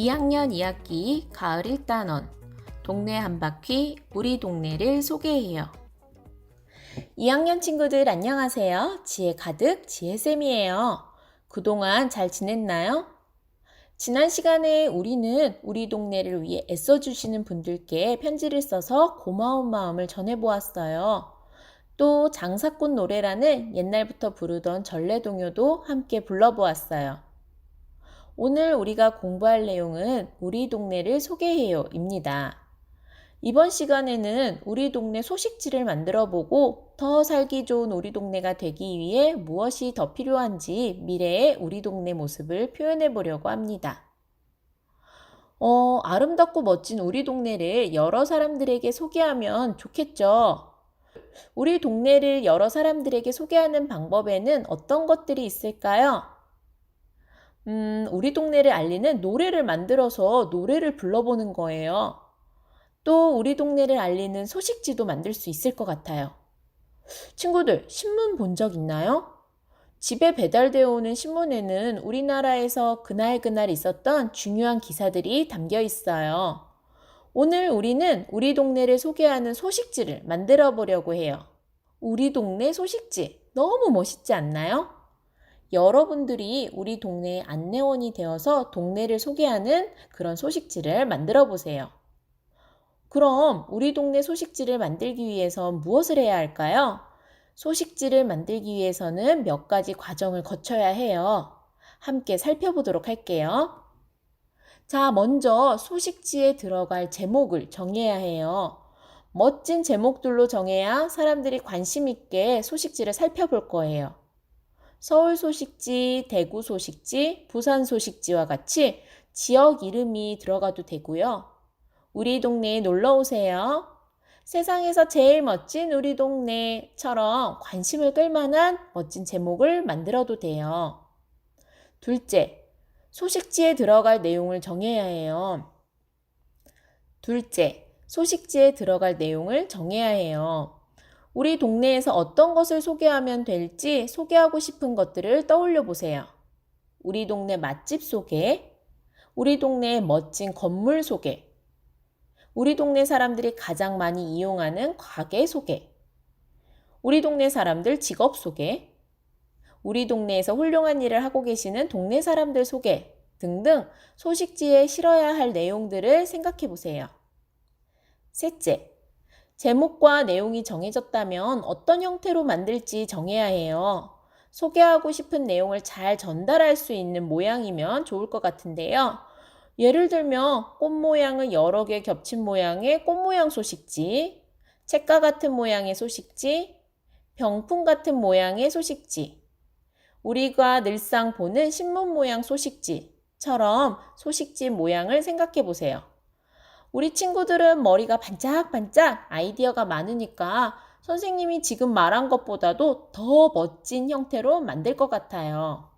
2학년 2학기 가을 1단원 동네 한 바퀴 우리 동네를 소개해요. 2학년 친구들 안녕하세요. 지혜 가득 지혜쌤이에요. 그동안 잘 지냈나요? 지난 시간에 우리는 우리 동네를 위해 애써주시는 분들께 편지를 써서 고마운 마음을 전해보았어요. 또 장사꽃 노래라는 옛날부터 부르던 전래동요도 함께 불러보았어요. 오늘 우리가 공부할 내용은 우리 동네를 소개해요 입니다. 이번 시간에는 우리 동네 소식지를 만들어 보고 더 살기 좋은 우리 동네가 되기 위해 무엇이 더 필요한지 미래의 우리 동네 모습을 표현해 보려고 합니다. 어, 아름답고 멋진 우리 동네를 여러 사람들에게 소개하면 좋겠죠. 우리 동네를 여러 사람들에게 소개하는 방법에는 어떤 것들이 있을까요? 음, 우리 동네를 알리는 노래를 만들어서 노래를 불러보는 거예요. 또 우리 동네를 알리는 소식지도 만들 수 있을 것 같아요. 친구들, 신문 본 적 있나요? 집에 배달되어 오는 신문에는 우리나라에서 그날그날 있었던 중요한 기사들이 담겨 있어요. 오늘 우리는 우리 동네를 소개하는 소식지를 만들어 보려고 해요. 우리 동네 소식지. 너무 멋있지 않나요? 여러분들이 우리 동네의 안내원이 되어서 동네를 소개하는 그런 소식지를 만들어 보세요. 그럼 우리 동네 소식지를 만들기 위해서 무엇을 해야 할까요? 소식지를 만들기 위해서는 몇 가지 과정을 거쳐야 해요. 함께 살펴보도록 할게요. 자, 먼저 소식지에 들어갈 제목을 정해야 해요. 멋진 제목들로 정해야 사람들이 관심 있게 소식지를 살펴볼 거예요. 서울 소식지, 대구 소식지, 부산 소식지와 같이 지역 이름이 들어가도 되고요. 우리 동네에 놀러 오세요. 세상에서 제일 멋진 우리 동네처럼 관심을 끌만한 멋진 제목을 만들어도 돼요. 둘째, 소식지에 들어갈 내용을 정해야 해요. 둘째, 소식지에 들어갈 내용을 정해야 해요. 우리 동네에서 어떤 것을 소개하면 될지 소개하고 싶은 것들을 떠올려 보세요. 우리 동네 맛집 소개, 우리 동네의 멋진 건물 소개, 우리 동네 사람들이 가장 많이 이용하는 가게 소개, 우리 동네 사람들 직업 소개, 우리 동네에서 훌륭한 일을 하고 계시는 동네 사람들 소개 등등 소식지에 실어야 할 내용들을 생각해 보세요. 셋째, 제목과 내용이 정해졌다면 어떤 형태로 만들지 정해야 해요. 소개하고 싶은 내용을 잘 전달할 수 있는 모양이면 좋을 것 같은데요. 예를 들면 꽃 모양은 여러 개 겹친 모양의 꽃 모양 소식지, 책과 같은 모양의 소식지, 병풍 같은 모양의 소식지, 우리가 늘상 보는 신문 모양 소식지처럼 소식지 모양을 생각해 보세요. 우리 친구들은 머리가 반짝반짝 아이디어가 많으니까 선생님이 지금 말한 것보다도 더 멋진 형태로 만들 것 같아요.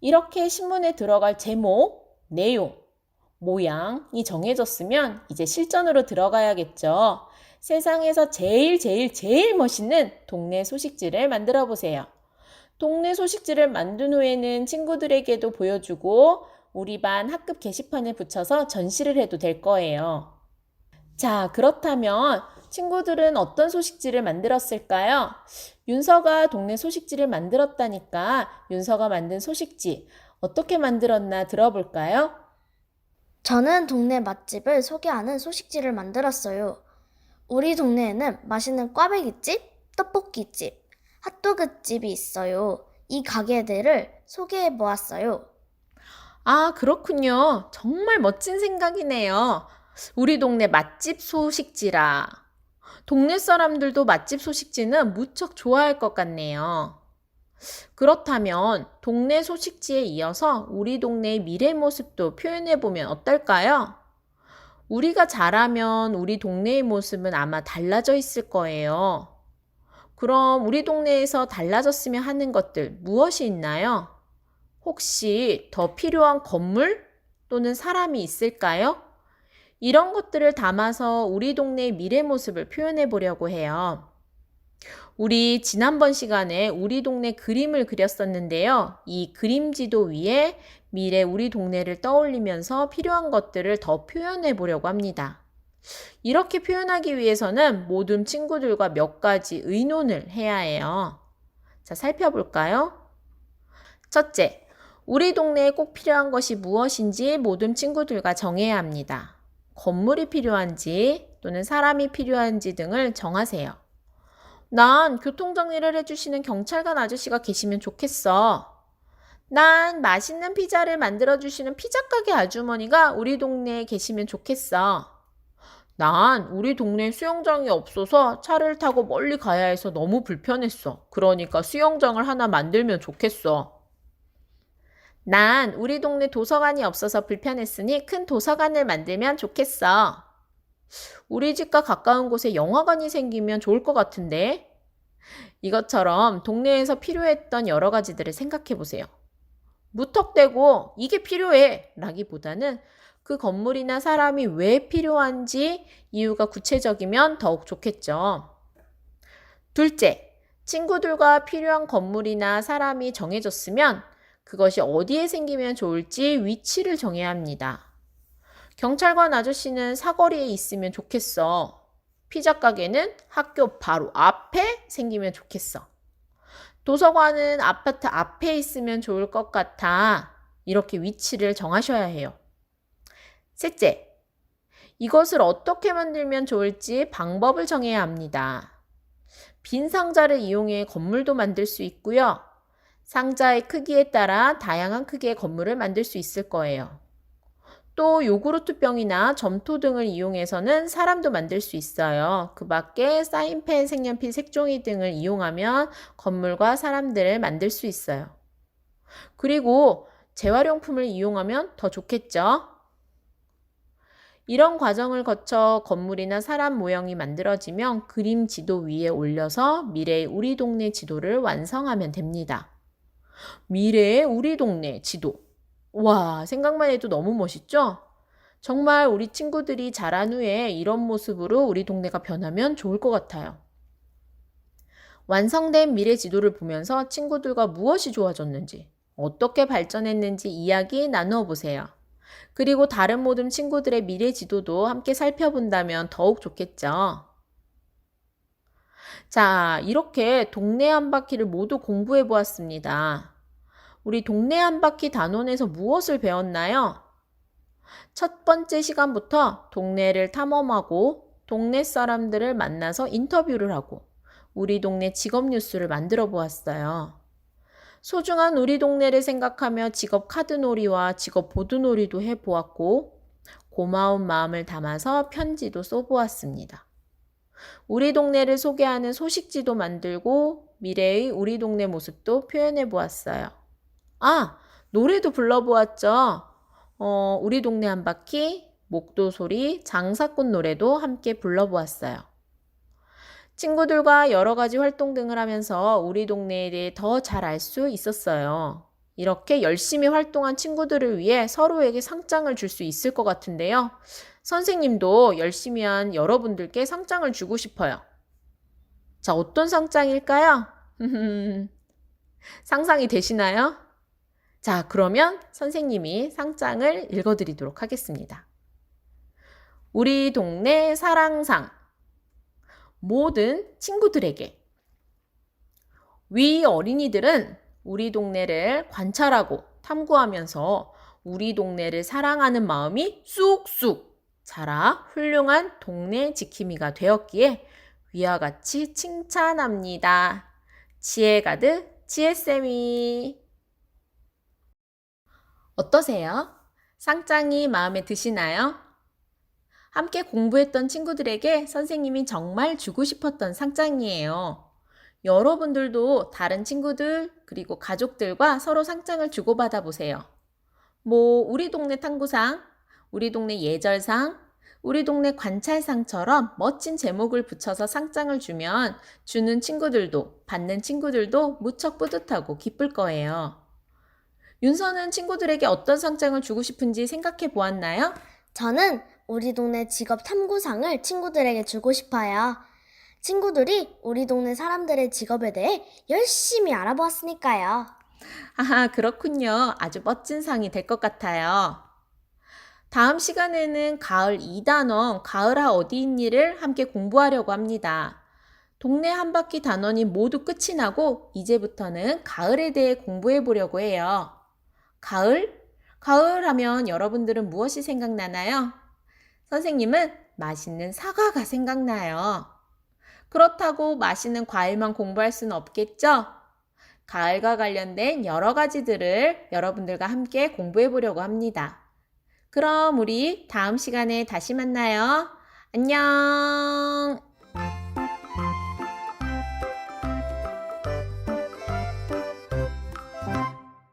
이렇게 신문에 들어갈 제목, 내용, 모양이 정해졌으면 이제 실전으로 들어가야겠죠. 세상에서 제일 제일 제일 멋있는 동네 소식지를 만들어 보세요. 동네 소식지를 만든 후에는 친구들에게도 보여주고 우리 반 학급 게시판에 붙여서 전시를 해도 될 거예요. 자, 그렇다면 친구들은 어떤 소식지를 만들었을까요? 윤서가 동네 소식지를 만들었다니까 윤서가 만든 소식지 어떻게 만들었나 들어볼까요? 저는 동네 맛집을 소개하는 소식지를 만들었어요. 우리 동네에는 맛있는 꽈배기집, 떡볶이집, 핫도그집이 있어요. 이 가게들을 소개해 보았어요. 아, 그렇군요. 정말 멋진 생각이네요. 우리 동네 맛집 소식지라. 동네 사람들도 맛집 소식지는 무척 좋아할 것 같네요. 그렇다면 동네 소식지에 이어서 우리 동네의 미래 모습도 표현해 보면 어떨까요? 우리가 자라면 우리 동네의 모습은 아마 달라져 있을 거예요. 그럼 우리 동네에서 달라졌으면 하는 것들 무엇이 있나요? 혹시 더 필요한 건물 또는 사람이 있을까요? 이런 것들을 담아서 우리 동네의 미래 모습을 표현해 보려고 해요. 우리 지난번 시간에 우리 동네 그림을 그렸었는데요. 이 그림 지도 위에 미래 우리 동네를 떠올리면서 필요한 것들을 더 표현해 보려고 합니다. 이렇게 표현하기 위해서는 모든 친구들과 몇 가지 의논을 해야 해요. 자, 살펴볼까요? 첫째, 우리 동네에 꼭 필요한 것이 무엇인지 모든 친구들과 정해야 합니다. 건물이 필요한지 또는 사람이 필요한지 등을 정하세요. 난 교통정리를 해주시는 경찰관 아저씨가 계시면 좋겠어. 난 맛있는 피자를 만들어주시는 피자가게 아주머니가 우리 동네에 계시면 좋겠어. 난 우리 동네 수영장이 없어서 차를 타고 멀리 가야 해서 너무 불편했어. 그러니까 수영장을 하나 만들면 좋겠어. 난 우리 동네 도서관이 없어서 불편했으니 큰 도서관을 만들면 좋겠어. 우리 집과 가까운 곳에 영화관이 생기면 좋을 것 같은데? 이것처럼 동네에서 필요했던 여러 가지들을 생각해 보세요. 무턱대고 이게 필요해 라기보다는 그 건물이나 사람이 왜 필요한지 이유가 구체적이면 더욱 좋겠죠. 둘째, 친구들과 필요한 건물이나 사람이 정해졌으면 그것이 어디에 생기면 좋을지 위치를 정해야 합니다. 경찰관 아저씨는 사거리에 있으면 좋겠어. 피자 가게는 학교 바로 앞에 생기면 좋겠어. 도서관은 아파트 앞에 있으면 좋을 것 같아. 이렇게 위치를 정하셔야 해요. 셋째, 이것을 어떻게 만들면 좋을지 방법을 정해야 합니다. 빈 상자를 이용해 건물도 만들 수 있고요. 상자의 크기에 따라 다양한 크기의 건물을 만들 수 있을 거예요. 또 요구르트 병이나 점토 등을 이용해서는 사람도 만들 수 있어요. 그 밖에 사인펜, 색연필, 색종이 등을 이용하면 건물과 사람들을 만들 수 있어요. 그리고 재활용품을 이용하면 더 좋겠죠? 이런 과정을 거쳐 건물이나 사람 모형이 만들어지면 그림 지도 위에 올려서 미래의 우리 동네 지도를 완성하면 됩니다. 미래의 우리 동네 지도. 와, 생각만 해도 너무 멋있죠? 정말 우리 친구들이 자란 후에 이런 모습으로 우리 동네가 변하면 좋을 것 같아요. 완성된 미래 지도를 보면서 친구들과 무엇이 좋아졌는지, 어떻게 발전했는지 이야기 나누어 보세요. 그리고 다른 모든 친구들의 미래 지도도 함께 살펴본다면 더욱 좋겠죠. 자, 이렇게 동네 한 바퀴를 모두 공부해 보았습니다. 우리 동네 한 바퀴 단원에서 무엇을 배웠나요? 첫 번째 시간부터 동네를 탐험하고 동네 사람들을 만나서 인터뷰를 하고 우리 동네 직업 뉴스를 만들어 보았어요. 소중한 우리 동네를 생각하며 직업 카드놀이와 직업 보드놀이도 해 보았고 고마운 마음을 담아서 편지도 써 보았습니다. 우리 동네를 소개하는 소식지도 만들고 미래의 우리 동네 모습도 표현해 보았어요. 아, 노래도 불러보았죠. 어, 우리 동네 한 바퀴, 목도 소리, 장사꽃 노래도 함께 불러보았어요. 친구들과 여러 가지 활동 등을 하면서 우리 동네에 대해 더 잘 알 수 있었어요. 이렇게 열심히 활동한 친구들을 위해 서로에게 상장을 줄 수 있을 것 같은데요. 선생님도 열심히 한 여러분들께 상장을 주고 싶어요. 자, 어떤 상장일까요? 상상이 되시나요? 자, 그러면 선생님이 상장을 읽어드리도록 하겠습니다. 우리 동네 사랑상. 모든 친구들에게. 위 어린이들은 우리 동네를 관찰하고 탐구하면서 우리 동네를 사랑하는 마음이 쑥쑥 자라 훌륭한 동네 지킴이가 되었기에 위와 같이 칭찬합니다. 지혜 가득 지혜쌤이. 어떠세요? 상장이 마음에 드시나요? 함께 공부했던 친구들에게 선생님이 정말 주고 싶었던 상장이에요. 여러분들도 다른 친구들 그리고 가족들과 서로 상장을 주고받아 보세요. 뭐 우리 동네 탐구상, 우리 동네 예절상, 우리 동네 관찰상처럼 멋진 제목을 붙여서 상장을 주면 주는 친구들도 받는 친구들도 무척 뿌듯하고 기쁠 거예요. 윤서는 친구들에게 어떤 상장을 주고 싶은지 생각해 보았나요? 저는 우리 동네 직업 탐구상을 친구들에게 주고 싶어요. 친구들이 우리 동네 사람들의 직업에 대해 열심히 알아보았으니까요. 하하, 그렇군요. 아주 멋진 상이 될 것 같아요. 다음 시간에는 가을 2단원, 가을아 어디 있니를 함께 공부하려고 합니다. 동네 한 바퀴 단원이 모두 끝이 나고 이제부터는 가을에 대해 공부해 보려고 해요. 가을? 가을 하면 여러분들은 무엇이 생각나나요? 선생님은 맛있는 사과가 생각나요. 그렇다고 맛있는 과일만 공부할 수는 없겠죠? 가을과 관련된 여러 가지들을 여러분들과 함께 공부해 보려고 합니다. 그럼 우리 다음 시간에 다시 만나요. 안녕!